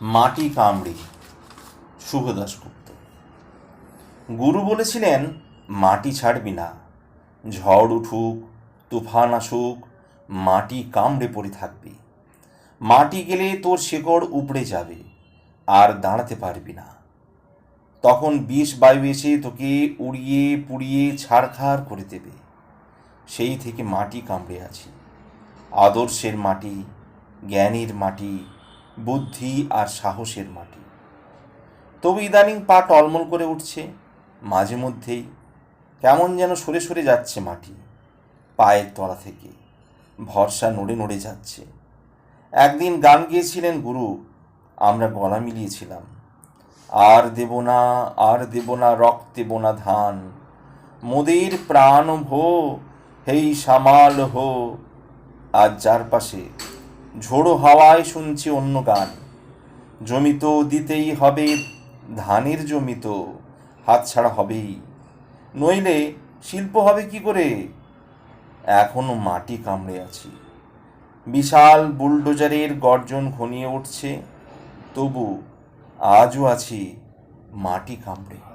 মাটি কামড়ে শুভ দাশগুপ্ত গুরু বলেছিলেন, মাটি ছাড়বি না। ঝড় উঠুক, তুফান আসুক, মাটি কামড়ে পড়ে থাকবি। মাটি গেলে তোর শেকড় উপড়ে যাবে, আর দাঁড়াতে পারবি না। তখন বিষ বায়ু এসে তোকে উড়িয়ে পুড়িয়ে ছাড়খাড় করে দেবে। সেই থেকে মাটি কামড়ে আছি। আদর্শের মাটি, জ্ঞানীর মাটি বুদ্ধি আর সাহসের মাটি। তবু ইদানিং পা টলমল করে উঠছে, মাঝে মধ্যেই কেমন যেন সরে সরে যাচ্ছে মাটি, পায়ের তলা থেকে। ভরসা নড়ে নড়ে যাচ্ছে। একদিন গান গিয়েছিলেন গুরু, আমরা গলা মিলিয়েছিলাম। আর দেব না, আর দেব না, রক্তে বোনা ধান। মোদের প্রাণ ভো, হেই সামাল হো আজ যার পাশে ঝোড়ো হাওয়ায় শুনছি অন্য গান। জমি তো দিতেই হবে, ধানের জমি তো হাতছাড়া হবেই। নইলে শিল্প হবে কি করে? এখনও মাটি কামড়ে আছি। বিশাল বুলডোজারের গর্জন ঘনিয়ে উঠছে, তবু আজও আছি মাটি কামড়ে।